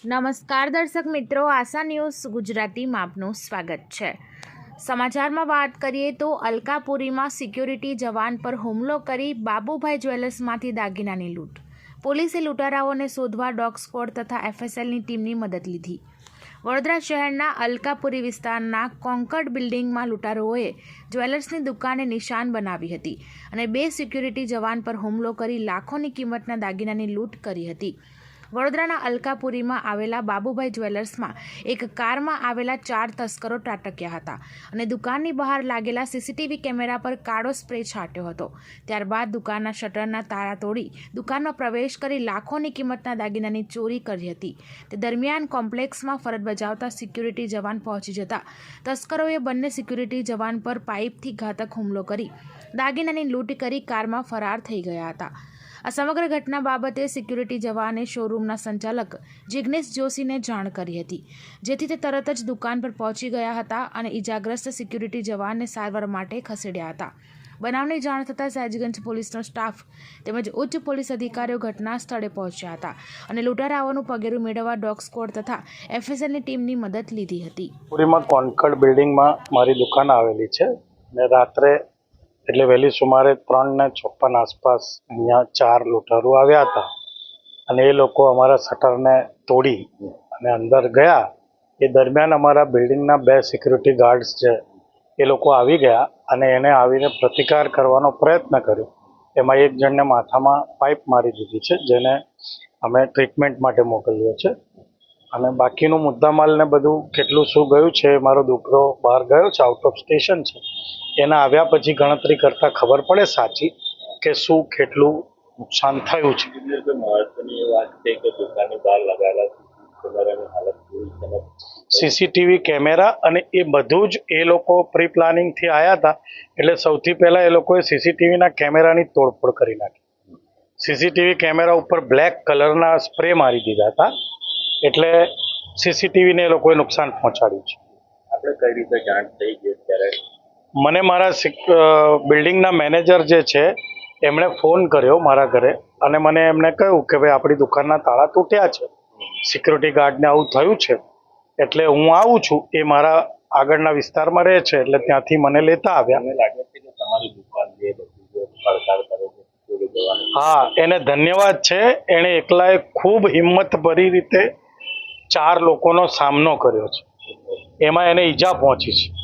નમસ્કાર દર્શક મિત્રો, આશા ન્યૂઝ ગુજરાતીમાં આપનું સ્વાગત છે. સમાચારમાં વાત કરીએ તો અલકાપુરીમાં સિક્યોરિટી જવાન પર હુમલો કરી બાબુભાઈ જ્વેલર્સમાંથી દાગીનાની લૂંટ. પોલીસે લૂંટારાઓને શોધવા ડોગ સ્ક્વોડ તથા એફએસએલની ટીમની મદદ લીધી. વડોદરા શહેરના અલકાપુરી વિસ્તારના કોન્કર્ડ બિલ્ડિંગમાં લૂંટારોએ જ્વેલર્સની દુકાને નિશાન બનાવી હતી અને બે સિક્યુરિટી જવાન પર હુમલો કરી લાખોની કિંમતના દાગીનાની લૂંટ કરી હતી. વડોદરાના અલકાપુરીમાં આવેલા બાબુભાઈ જ્વેલર્સમાં એક કારમાં આવેલા ચાર તસ્કરો ત્રાટક્યા હતા અને દુકાનની બહાર લાગેલા સીસીટીવી કેમેરા પર કાળો સ્પ્રે છાંટ્યો હતો. ત્યારબાદ દુકાનના શટરના તારા તોડી દુકાનમાં પ્રવેશ કરી લાખોની કિંમતના દાગીનાની ચોરી કરી હતી. તે દરમિયાન કોમ્પ્લેક્સમાં ફરજ બજાવતા સિક્યુરિટી જવાન પહોંચી જતા તસ્કરોએ બંને સિક્યુરિટી જવાન પર પાઇપથી ઘાતક હુમલો કરી દાગીનાની લૂંટ કરી કારમાં ફરાર થઈ ગયા હતા. આ સમગ્ર ઘટના બાબતે સિક્યુરિટી જવાને શોરૂમના સંચાલક જિગ્નેશ જોશીને જાણ કરી હતી. જેથી તે તરત જ દુકાન પર પહોંચી ગયા હતા અને ઇજાગ્રસ્ત સિક્યુરિટી જવાનને સારવાર માટે ખસેડ્યા હતા. બનાવની જાણ થતાં સહેજગંજ પોલીસનો સ્ટાફ તેમજ ઉચ્ચ પોલીસ અધિકારીઓ ઘટના સ્થળે પહોંચ્યા હતા અને લૂંટારાઓનું પગેરું મેળવવા ડોગ સ્કોડ તથા એફએસએલની ટીમની મદદ લીધી હતી. પુરીમાં કોન્કર્ડ બિલ્ડિંગમાં મારી દુકાન આવેલી છે ને રાત્રે એટલે વહેલી સુમારે ત્રણ ને ચોપન આસપાસ અહીંયા ચાર લૂંટારો આવ્યા હતા. અને એ લોકો અમારા શટરને તોડી અને અંદર ગયા. એ દરમિયાન અમારા બિલ્ડિંગના બે સિક્યુરિટી ગાર્ડ્સ છે એ લોકો આવી ગયા અને એને આવીને પ્રતિકાર કરવાનો પ્રયત્ન કર્યો. એમાં એક જણને માથામાં પાઇપ મારી દીધી છે, જેને અમે ટ્રીટમેન્ટ માટે મોકલ્યો છે અને બાકીનું મુદ્દામાલ ને બધું કેટલું શું ગયું છે, મારો દીકરો બહાર ગયો છે આઉટ ઓફ સ્ટેશન છે. એના આવ્યા પછી ગણતરી કરતાં ખબર પડે સાચી કે શું કેટલું નુકસાન થયું છે. સીસીટીવી કેમેરા અને એ બધું જ એ લોકો પ્રી પ્લાનિંગથી આવ્યા હતા, એટલે સૌથી પહેલાં એ લોકોએ સીસીટીવીના કેમેરાની તોડફોડ કરી નાખી. સીસીટીવી કેમેરા ઉપર બ્લેક કલરના સ્પ્રે મારી દીધા હતા. એટલે સીસીટીવીને એ લોકોએ નુકસાન પહોંચાડ્યું છે. આપણે કઈ રીતે જાણ થઈ ગઈ ત્યારે મને મારા બિલ્ડિંગના મેનેજર જે છે એમણે ફોન કર્યો મારા ઘરે અને મને એમણે કહ્યું કે ભાઈ આપણી દુકાનના તાળા તૂટ્યા છે. સિક્યુરિટી ગાર્ડને આવું થયું છે. એટલે હું આવું છું. એ મારા આગળના વિસ્તારમાં રહે છે. એટલે ત્યાંથી મને લેતા આવ્યા. મને લાગે છે કે તમારી દુકાન જે પડકાર કરે છે હા એને ધન્યવાદ છે. એણે એકલાએ ખૂબ હિંમતભરી રીતે ચાર લોકોનો સામનો કર્યો છે. એમાં એને ઈજા પહોંચી છે.